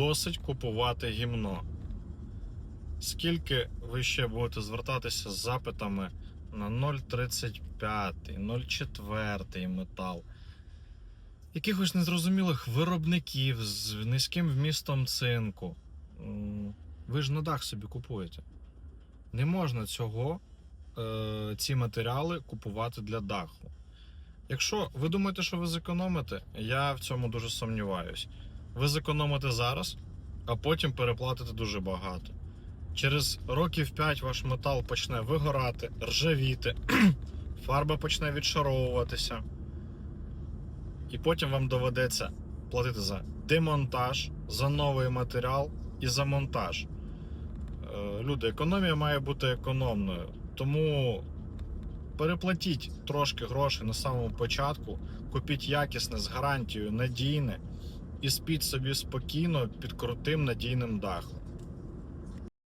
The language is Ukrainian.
досить купувати гімно. Скільки ви ще будете звертатися з запитами на 0,35, 0,4 метал? Якихось незрозумілих виробників з низьким вмістом цинку. Ви ж на дах собі купуєте. Не можна цього, е, ці матеріали купувати для даху. Якщо ви думаєте, що ви зекономите, я в цьому дуже сумніваюсь. Ви зекономите зараз, а потім переплатите дуже багато. Через років 5 ваш метал почне вигорати, ржавіти, фарба почне відшаровуватися. І потім вам доведеться платити за демонтаж, за новий матеріал і за монтаж. Е, Люди, економія має бути економною. Тому переплатіть трошки грошей на самому початку, купіть якісне з гарантією, надійне і спіть собі спокійно під крутим надійним дахом.